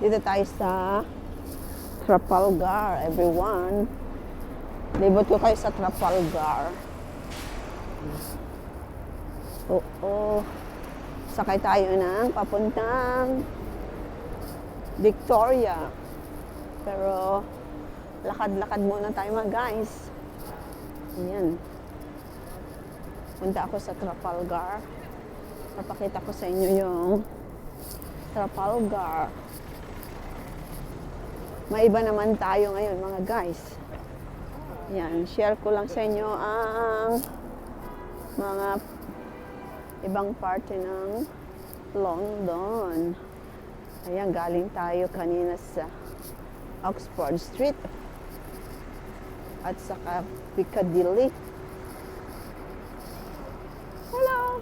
Dito tayo sa Trafalgar, everyone. Libot ko kayo sa Trafalgar. Oo. Sakay tayo ng papuntang Victoria. Pero lakad-lakad muna tayo mga guys. Ayan. Punta ako sa Trafalgar. Papakita ko sa inyo yung Trafalgar. May iba naman tayo ngayon mga guys. Yan, share ko lang sa inyo ang mga ibang parte ng London. Ayan, galing tayo kanina sa Oxford Street at saka Piccadilly. Hello!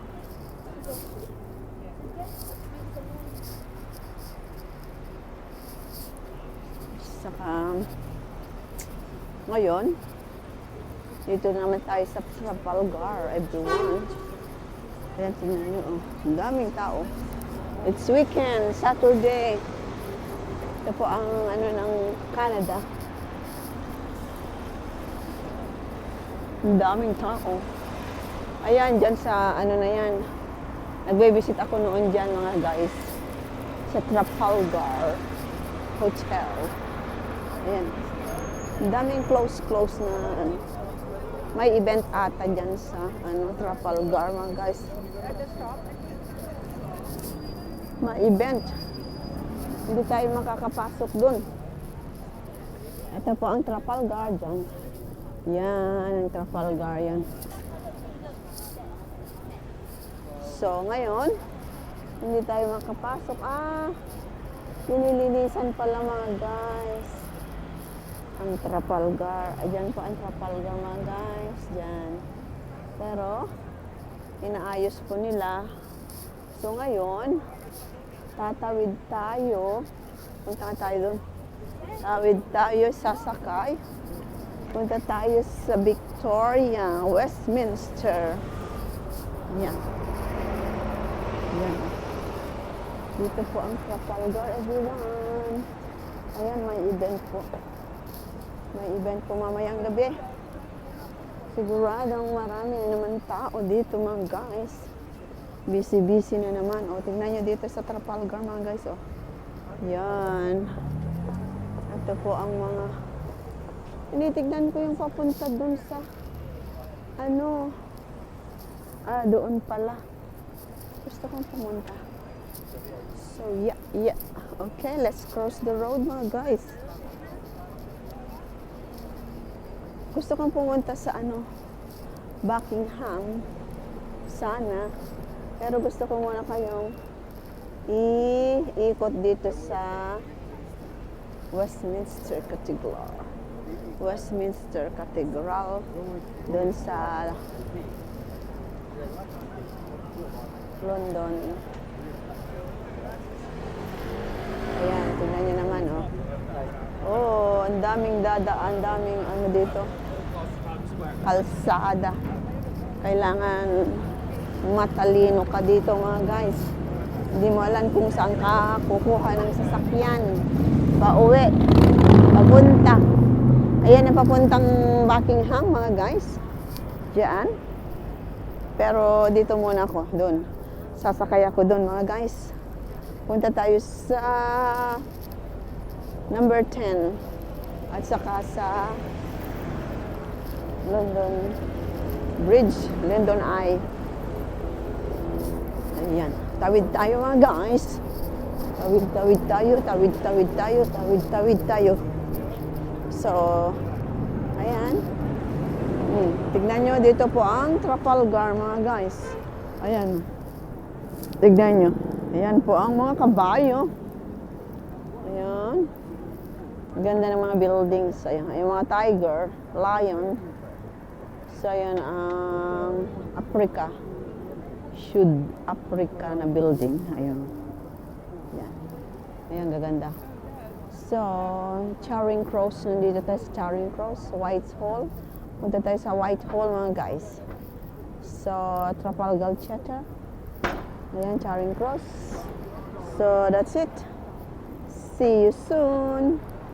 Saka ngayon, dito naman tayo sa Trafalgar, everyone. Ayan, tingnan nyo, oh. Ang daming tao. It's weekend, Saturday. Ito po ang ano ng Canada. Ang daming tao. Ayan, dyan sa ano na yan. Nagbe-visit ako noon dyan mga guys. Sa Trafalgar Hotel. Ayan. Daming close-close na ano. May event ata dyan sa ano, Trafalgar mga guys. May event. Hindi tayo makakapasok dun. Ito po ang Trafalgar dyan. Yan, ang Trafalgar yan. So, ngayon, hindi tayo makapasok. Ah, Linilinisan pala mga guys. Ang Trafalgar. Ayan po ang Trafalgar mga guys. Diyan. Pero, inaayos po nila. So ngayon, tatawid tayo. Punta tayo doon. Tawid tayo, sasakay. Punta tayo sa Victoria, Westminster. Yan. Yan. Dito po ang Trafalgar, everyone. Ayan, may event po. May event po mamayang gabi. Siguradong marami na naman tao dito mga guys. Busy-busy na naman. O, tingnan nyo dito sa Trafalgar mga guys. O. Yan. Ito po ang mga... Tinitignan ko yung papunta dun sa... Ano? Ah, doon pala. Gusto kong pumunta. So, yeah, yeah. Okay, let's cross the road mga guys. Gusto kong pumunta sa ano, Buckingham. Sana. Pero gusto ko muna kayong iikot dito sa Westminster Cathedral. Westminster Cathedral. Doon sa London. Ayan, tingnan nyo naman, oh. Oh, ang daming dadaan, ang daming ano dito. Kalsada. Kailangan matalino ka dito mga guys. Hindi mo alam kung saan ka kukuha ng sasakyan. Pauwi. Papunta. Ayan ang papuntang Buckingham mga guys. Diyan. Pero dito muna ako, doon. Sasakay ako doon mga guys. Punta tayo sa number 10 at saka sa London Bridge, London Eye. Ayan. Tawid tayo mga guys. Tawid, tawid tayo, tawid, tawid tayo, tawid, tawid tayo. So, ayan. Hmm. Tignan nyo, dito po ang Trafalgar mga guys. Ayan. Tignan nyo. Ayan po ang mga kabayo. Ayan. Ganda ng mga buildings. Ayan. Yung mga tiger, lion. So, ayan ang Africa. Should Africa na building. Ayan. Ayan. Ayan, gaganda. So, Charing Cross. Nandito tayo sa Charing Cross. Whitehall. Punta tayo sa Whitehall mga guys. So, Trafalgar Theatre. Ayan, Charing Cross. So, that's it. See you soon.